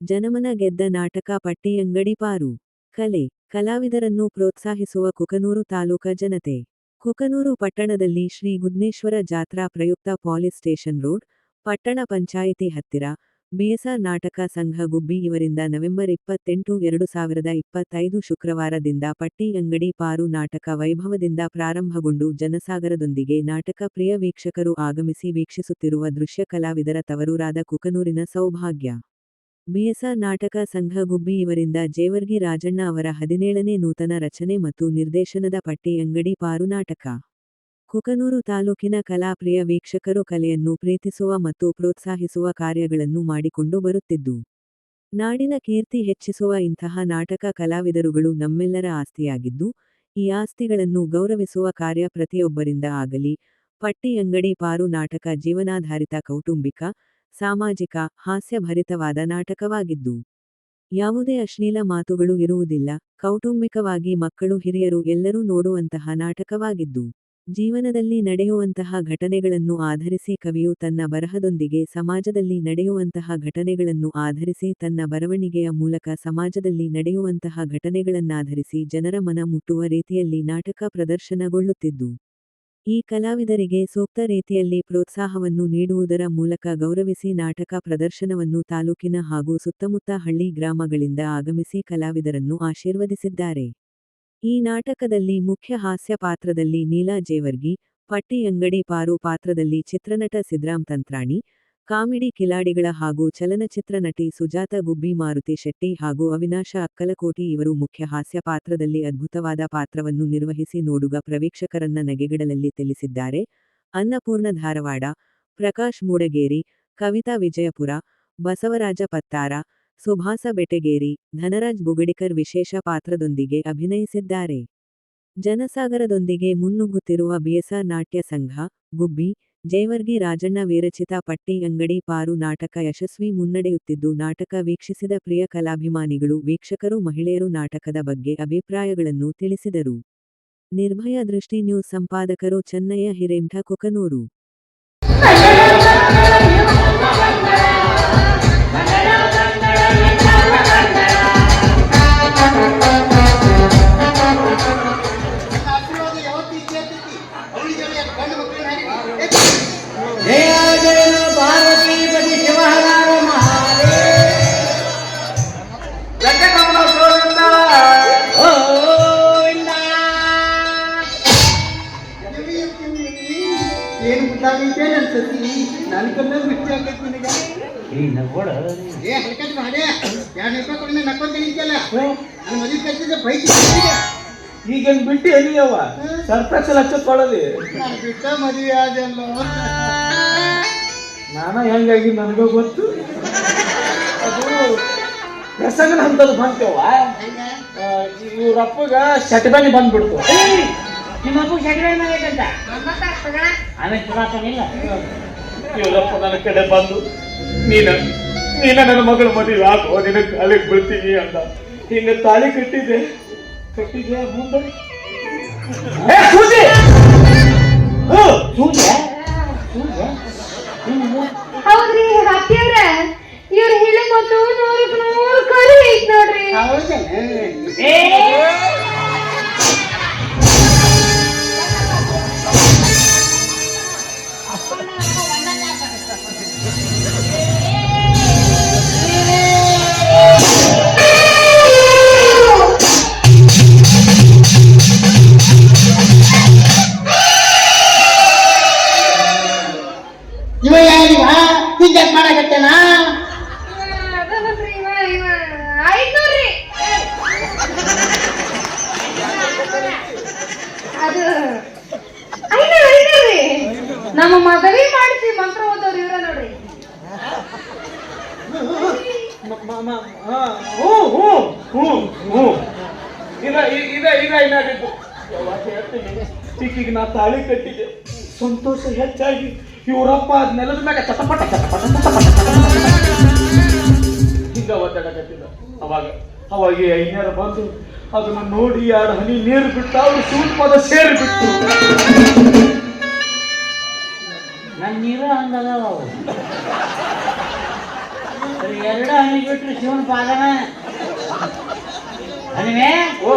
ಜನಮನ ಗೆದ್ದ ನಾಟಕ ಪಟ್ಟಿಯಂಗಡಿ ಪಾರು. ಕಲೆ, ಕಲಾವಿದರನ್ನು ಪ್ರೋತ್ಸಾಹಿಸುವ ಕುಕನೂರು ತಾಲೂಕ ಜನತೆ. ಕುಕನೂರು ಪಟ್ಟಣದಲ್ಲಿ ಶ್ರೀ ಗುದ್ನೇಶ್ವರ ಜಾತ್ರಾ ಪ್ರಯುಕ್ತ ಪಾಲಿಸ್ ಸ್ಟೇಷನ್ ರೋಡ್, ಪಟ್ಟಣ ಪಂಚಾಯಿತಿ ಹತ್ತಿರ, ಬಿಎಸ್ಆರ್ ನಾಟಕ ಸಂಘ ಗುಬ್ಬಿ ಇವರಿಂದ ನವೆಂಬರ್ ಇಪ್ಪತ್ತೆಂಟು, ಎರಡು ಸಾವಿರದ ಇಪ್ಪತ್ತೈದು ಶುಕ್ರವಾರದಿಂದ ಪಟ್ಟಿ ಅಂಗಡಿ ಪಾರು ನಾಟಕ ವೈಭವದಿಂದ ಪ್ರಾರಂಭಗೊಂಡು ಜನಸಾಗರದೊಂದಿಗೆ ನಾಟಕ ಪ್ರಿಯ ವೀಕ್ಷಕರು ಆಗಮಿಸಿ ವೀಕ್ಷಿಸುತ್ತಿರುವ ದೃಶ್ಯ ಕಲಾವಿದರ ತವರೂರಾದ ಕುಕನೂರಿನ ಸೌಭಾಗ್ಯ. ಬಿಎಸ್ಆರ್ ನಾಟಕ ಸಂಘ ಗುಬ್ಬಿ ಇವರಿಂದ ಜೇವರ್ಗಿ ರಾಜಣ್ಣ ಅವರ ಹದಿನೇಳನೇ ನೂತನ ರಚನೆ ಮತ್ತು ನಿರ್ದೇಶನದ ಪಟ್ಟಿ ಅಂಗಡಿ ಪಾರು ನಾಟಕ. ಕುಕನೂರು ತಾಲೂಕಿನ ಕಲಾಪ್ರಿಯ ವೀಕ್ಷಕರು ಕಲೆಯನ್ನು ಪ್ರೀತಿಸುವ ಮತ್ತು ಪ್ರೋತ್ಸಾಹಿಸುವ ಕಾರ್ಯಗಳನ್ನು ಮಾಡಿಕೊಂಡು ಬರುತ್ತಿದ್ದು, ನಾಡಿನ ಕೀರ್ತಿ ಹೆಚ್ಚಿಸುವ ಇಂತಹ ನಾಟಕ ಕಲಾವಿದರುಗಳು ನಮ್ಮೆಲ್ಲರ ಆಸ್ತಿಯಾಗಿದ್ದು, ಈ ಆಸ್ತಿಗಳನ್ನು ಗೌರವಿಸುವ ಕಾರ್ಯ ಪ್ರತಿಯೊಬ್ಬರಿಂದ ಆಗಲಿ. ಪಟ್ಟಿ ಅಂಗಡಿ ಪಾರು ನಾಟಕ ಜೀವನಾಧಾರಿತ ಕೌಟುಂಬಿಕ ಸಾಮಾಜಿಕ, ಹಾಸ್ಯಭರಿತವಾದ ನಾಟಕವಾಗಿದ್ದು, ಯಾವುದೇ ಅಶ್ಲೀಲ ಮಾತುಗಳು ಇರುವುದಿಲ್ಲ. ಕೌಟುಂಬಿಕವಾಗಿ ಮಕ್ಕಳು, ಹಿರಿಯರು ಎಲ್ಲರೂ ನೋಡುವಂತಹ ನಾಟಕವಾಗಿದ್ದು, ಜೀವನದಲ್ಲಿ ನಡೆಯುವಂತಹ ಘಟನೆಗಳನ್ನು ಆಧರಿಸಿ ಕವಿಯು ತನ್ನ ಬರಹದೊಂದಿಗೆ ಸಮಾಜದಲ್ಲಿ ನಡೆಯುವಂತಹ ಘಟನೆಗಳನ್ನು ಆಧರಿಸಿ ತನ್ನ ಬರವಣಿಗೆಯ ಮೂಲಕ ಸಮಾಜದಲ್ಲಿ ನಡೆಯುವಂತಹ ಘಟನೆಗಳನ್ನಾಧರಿಸಿ ಜನರ ಮನ ಮುಟ್ಟುವ ರೀತಿಯಲ್ಲಿ ನಾಟಕ ಪ್ರದರ್ಶನಗೊಳ್ಳುತ್ತಿದ್ದು ಈ ಕಲಾವಿದರಿಗೆ ಸೂಕ್ತ ರೀತಿಯಲ್ಲಿ ಪ್ರೋತ್ಸಾಹವನ್ನು ನೀಡುವುದರ ಮೂಲಕ ಗೌರವಿಸಿ ನಾಟಕ ಪ್ರದರ್ಶನವನ್ನು ತಾಲೂಕಿನ ಹಾಗೂ ಸುತ್ತಮುತ್ತ ಹಳ್ಳಿ ಗ್ರಾಮಗಳಿಂದ ಆಗಮಿಸಿ ಕಲಾವಿದರನ್ನು ಆಶೀರ್ವದಿಸಿದ್ದಾರೆ. ಈ ನಾಟಕದಲ್ಲಿ ಮುಖ್ಯ ಹಾಸ್ಯ ಪಾತ್ರದಲ್ಲಿ ನೀಲಾ ಜೇವರ್ಗಿ ಪಟ್ಟಿಯಂಗಡಿ ಪಾರು ಪಾತ್ರದಲ್ಲಿ ಚಿತ್ರನಟ ಸಿದ್ರಾಮ್ ತಂತ್ರಾಣಿ ಕಾಮಿಡಿ ಕಿಲಾಡಿಗಳ ಹಾಗೂ ಚಲನಚಿತ್ರ ನಟಿ ಸುಜಾತ ಗುಬ್ಬಿ, ಮಾರುತಿ ಶೆಟ್ಟಿ ಹಾಗೂ ಅವಿನಾಶ ಅಕ್ಕಲಕೋಟಿ ಇವರು ಮುಖ್ಯ ಹಾಸ್ಯ ಪಾತ್ರದಲ್ಲಿ ಅದ್ಭುತವಾದ ಪಾತ್ರವನ್ನು ನಿರ್ವಹಿಸಿ ನೋಡುಗ ಪ್ರವೀಕ್ಷಕರನ್ನ ನಗೆಗಡಲಲ್ಲಿ ತಿಳಿಸಿದ್ದಾರೆ ಅನ್ನಪೂರ್ಣ ಧಾರವಾಡ, ಪ್ರಕಾಶ್ ಮೂಡಗೇರಿ, ಕವಿತಾ ವಿಜಯಪುರ, ಬಸವರಾಜ ಪತ್ತಾರ, ಸುಭಾಸ ಬೆಟಗೇರಿ, ಧನರಾಜ್ ಬುಗಡಿಕರ್ ವಿಶೇಷ ಪಾತ್ರದೊಂದಿಗೆ ಅಭಿನಯಿಸಿದ್ದಾರೆ. ಜನಸಾಗರದೊಂದಿಗೆ ಮುನ್ನುಗ್ಗುತ್ತಿರುವ ಬಿಎಸ್ಆರ್ ನಾಟ್ಯ ಸಂಘ, ಗುಬ್ಬಿ ಜೇವರ್ಗಿ ರಾಜಣ್ಣ ವಿರಚಿತ ಪಟ್ಟಿ ಅಂಗಡಿ ಪಾರು ನಾಟಕ ಯಶಸ್ವಿ ಮುನ್ನಡೆಯುತ್ತಿದ್ದು ನಾಟಕ ವೀಕ್ಷಿಸಿದ ಪ್ರಿಯ ಕಲಾಭಿಮಾನಿಗಳು, ವೀಕ್ಷಕರು, ಮಹಿಳೆಯರು ನಾಟಕದ ಬಗ್ಗೆ ಅಭಿಪ್ರಾಯಗಳನ್ನು ತಿಳಿಸಿದರು. ನಿರ್ಭಯ ದೃಷ್ಟಿ ನ್ಯೂಸ್ ಸಂಪಾದಕರು ಚೆನ್ನಯ್ಯ ಹಿರೇಂಠ ಕುಕನೂರು. ಹಲ್ಕಟ್ ಮಾಡೇ ಎರಡು ರೂಪಾಯಿ ಕೊಡಿ ನಕ್ಕೊಂತ ನಿಂತಲ್ಲ ನನ್ನ ಮದುವೆ ಬೈಕ್ ಈಗೇನ್ ಬಿಟ್ಟು ಎಲ್ಲಿಯವ ಸರ್ಪ್ರೈಸ್ ಲಕ್ಷ ಬಿಟ್ಟ ಮದುವೆ ಆದಲ್ಲ ನಾನ ಹೆಂಗಾಗಿ ನನಗೂ ಗೊತ್ತು? ಅದು ಪ್ರಸಂಗನ ಹಂತದ ಬಂತೇವ ಇವ್ರಪ್ಪಗ ಶಟಬಾನಿ ಬಂದ್ಬಿಡ್ತು. ನಿಮ್ಮಪ್ಪ ಶಟಬಾನಿ ಮಾಡಬೇಕಂತ ಆಮೇಲೆ ಇವರಪ್ಪ ನನ್ನ ಕಡೆ ಬಂದು ನೀನ ನೀನ ನನ್ನ ಮಗಳ ಮದುವೆ ಹಾಕೋ ನಿನ್ನ ಕಾಲಿಗೆ ಬಿಡ್ತೀನಿ ಅಂತ. ಹಿಂಗ ತಾಳಿ ಕಟ್ಟಿದೆ ಕಟ್ಟಿದ್ಯಾ ಮುಂದೆ? ಸೂಜಿ! ಸೂಜೆ? ಹೌದ್ರಿ, ಹತ್ತಿಯವ್ರ. ಇವ್ರು ಹೇಳಿ ಮತ್ತು ಅದು. ನಮ್ಮ ಮದವಿ ಮಾಡಿಸಿ ಮಂತ್ರ ಓದೋರು ಇವ್ರ ನೋಡ್ರಿ. ಈಕಿಗೆ ನಾ ತಾಳಿ ಕಟ್ಟಿದ್ದೆ ಸಂತೋಷ ಹೆಚ್ಚಾಗಿ. ಇವರಪ್ಪ ಅದ್ ನೆಲದ ಮ್ಯಾಗ ಚಟಪಟ ಚಟಪಟ ಒತ್ತಡ ಒದ್ದಾಡಕತ್ತಿದ್ದ ಅವಾಗ. ಅವಾಗ ಐನ್ಯಾರ ಬಂದು ಅದನ್ನು ನೋಡಿ ಎರಡು ಹನಿ ನೀರು ಬಿಟ್ಟು ಅವ್ರು ಸೂಟ್ ಪದ ಸೇರಿ ಬಿಟ್ಟು ನನ್ನ ನೀರು ಹಂಗದಾವ ಎರಡು ಹನಿ ಬಿಟ್ಟರೆ ಶಿವನ ಪಾದನ? ಹನಿವೇ ಓ.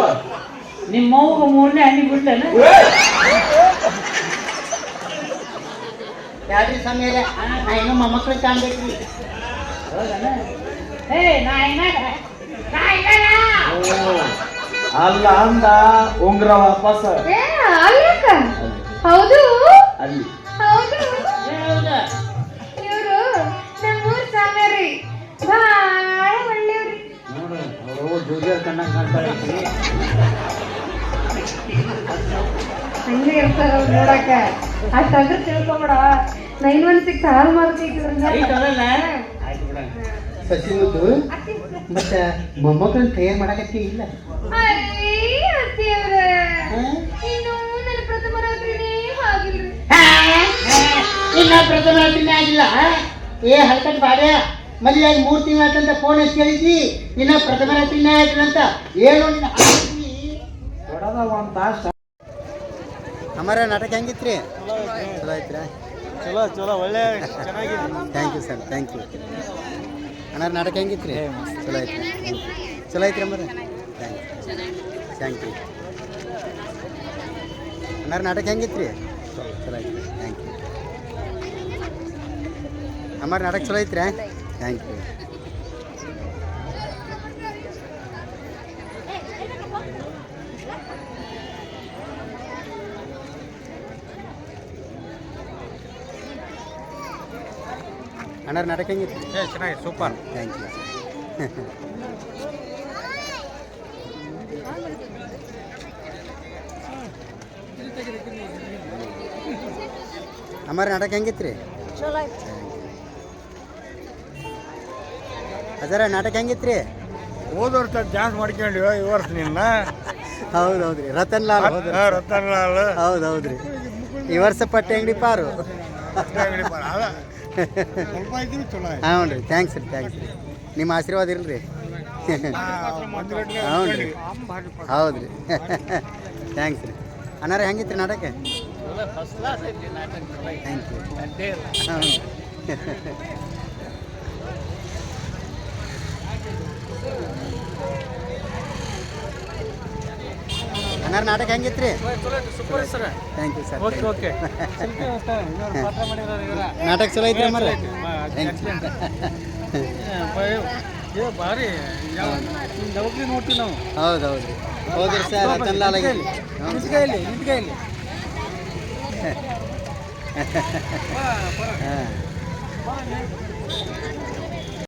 ನಿಮ್ಮ ಮೌಗ ಮೂರನೇ ಹನಿ ಬಿಟ್ಟನ? ಯಾವ್ರಿ ಸಮಯ ನಾ ಇನ್ನೂ ಮೊಮ್ಮಕ್ಳು ಕಾಣ್ಬೇಕ್ರಿ. ಹೌದನ? ಏ ನಾ ಏನಾಗ ಅಲ್ಲ ಅಂದ ಉಂಗ್ರ ವಾಪಸ್. ಹೌದು? ಅಲ್ಲಿ. ಹೌದು? ಹೌದಾ? ಇವರು ನಮ್ಮೂರ್ ಸಾಮ್ಯಾರಿ ಭಾಳ ಒಳ್ಳೆಯವ್ರಿ. ನೋಡು ಅವರು ಜೂನಿಯರ್ ಕಣ್ಣಂಗ್ ಕಾಣ್ತಾರೆ ಈಕಿ. ಹಂಗೆ ಇರ್ತಾರ ಅವ್ರು ನೋಡಕ್ಕ. ಅಷ್ಟಾದ್ರೂ ತಿಳ್ಕೊಬೇಡ nine one six hallmark ಐತ್ ಆಯ್ತು ಬಿಡ ಮತ್ತೆ ಮೊಮ್ಮಕ್ಕಳನ್ನ ತಯಾರು ಮಾಡಕತ್ತಿ ಇಲ್ಲ. ಇನ್ನು ಪ್ರಥಮ ರಾತ್ರಿನೇ ಆಗಿಲ್ಲ ಏ ಹಲ್ಕಟ್ ಬಾಡ್ಯ ಮದುವೆ ಆಗಿ ಮೂರು ತಿಂಗಳು ಆಯ್ತಂತ ಫೋನ್ ಹಚ್ಚಿ ಕೇಳಿದ್ವಿ ಇನ್ನ ಪ್ರಥಮ ರಾತ್ರಿನೇ ಆಗಿಲ್ಲ ಅಂತ ಏನು ನಿನ್ನ ಹಾಕಿದ್ವಿ. ದೊಡ್ಡದ ಒಂದ್ ತಾಸ ಅಮರ ನಾಟಕ ಹೆಂಗಿತ್ರಿ? ಚಲೋ ಐತ್ರಿ. ಚಲೋ ಚಲೋ ಒಳ್ಳೆ ಚೆನ್ನಾಗಿದೆ. Thank you sir thank you ಅಣ್ಣಾರ ನಾಟಕ ಹೆಂಗಿತ್ರಿ? ಚಲೋ ಐತ್ರಿ. ಚಲೋ ಐತ್ರಿ ಅಮ್ಮರ ಥ್ಯಾಂಕ್ ಯು. ಅಣ್ಣಾರ ನಾಟಕ ಹೆಂಗಿತ್ತು ರೀ ಚಲೋ ಐತ್ರಿ. Thank you. ಅಮ್ಮಾರ ನಾಟಕ ಚಲೋ ಐತ್ರಿ ಥ್ಯಾಂಕ್ ಯು. ಅಣ್ಣಾರ ನಾಟಕ ಹೆಂಗಿತ್ತು ಚೆನ್ನಾಗಿದೆ ಸೂಪರ್ ಥ್ಯಾಂಕ್ ಯು ಅಮ್ಮಾರ ನಾಟಕ ಹೆಂಗಿತ್ರಿ? ಅದರ ನಾಟಕ ಹೆಂಗಿತ್ರಿ? ಹೋದ ವರ್ಷ ಡ್ಯಾನ್ಸ್ ಮಾಡ್ಕೊಂಡು ಈ ವರ್ಷ ನಿನ್ನ. ಹೌದು ಹೌದ್ರಿ ರತನ್ ಲಾಲ್ ಹೋದ್ರು. ರತನ್ ಲಾಲ್ ಹೌದು ಹೌದ್ರಿ ಈ ವರ್ಷ ಪಟ್ಟೆ ಅಂಗಡಿ ಪಾರು? ಅಂಗಡಿ ಚಲೋ ಹಾಂ ರೀ ಥ್ಯಾಂಕ್ಸ್ ರೀ ಥ್ಯಾಂಕ್ಸ್ ರೀ. ನಿಮ್ಮ ಆಶೀರ್ವಾದ ಇಲ್ರಿ. ಹ್ಞೂ ರೀ. ಹೌದು ರೀ. ಥ್ಯಾಂಕ್ಸ್ ರೀ. ಅಣ್ಣಾರ ಹೆಂಗಿತ್ತು ನಾಟಕ? ಥ್ಯಾಂಕ್ ಯು ಹಾಂ ಅಣ್ಣಾರ ನಾಟಕ ಹೆಂಗಿತ್ರಿ? Thank you sir. Okay okay ನಾಟಕ ಚಲೋ ಐತ್ರಿ ಮರ ಭಾರಿ. ಯಾವಾಗಲೂ ನೋಡ್ತೀವಿ ನಾವು. ಹೌದು ಹೌದು ರೀ ಹೋದ್ರಿ ಸರ್ ರತನ್ ಲಾಲ್ ಹಾಂ.